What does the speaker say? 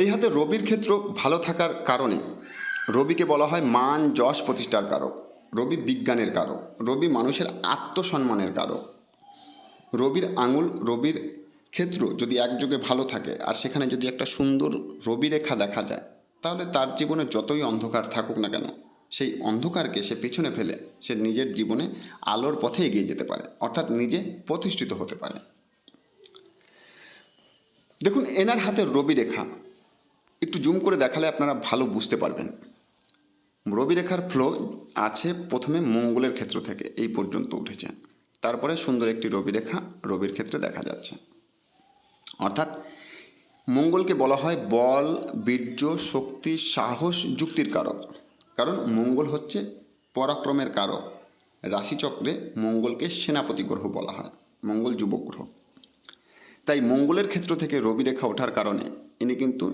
এই হাতে রবির ক্ষেত্র ভালো থাকার কারণে রবিকে বলা হয় মান যশ প্রতিষ্ঠার কারক। রবি বিজ্ঞানের কারক। রবি মানুষের আত্মসম্মানের কারক। রবির আঙুল, রবির ক্ষেত্র যদি একযোগে ভালো থাকে আর সেখানে যদি একটা সুন্দর রবি রেখা দেখা যায়, তাহলে তার জীবনে যতই অন্ধকার থাকুক না কেন, সেই অন্ধকারকে সে পেছনে ফেলে সে নিজের জীবনে আলোর পথে এগিয়ে যেতে পারে, অর্থাৎ নিজে প্রতিষ্ঠিত হতে পারে। দেখুন, এনার হাতে রবি রেখা একটু জুম করে দেখালে আপনারা ভালো বুঝতে পারবেন। রবি রেখার ফ্লো আছে প্রথমে মঙ্গলের ক্ষেত্র থেকে, এই পর্যন্ত উঠেছে। তারপরে সুন্দর একটি রবি রেখা রবির ক্ষেত্রে দেখা যাচ্ছে। অর্থাৎ মঙ্গলকে বলা হয় বল, বীর্য, শক্তি, সাহস, যুক্তির কারক। কারণ মঙ্গল হচ্ছে পরাক্রমের কারক। রাশিচক্রে মঙ্গলকে সেনাপতি গ্রহ বলা হয়, মঙ্গল যুবক গ্রহ। তাই মঙ্গলের ক্ষেত্র থেকে রবি রেখা ওঠার কারণে ইনি কিন্তু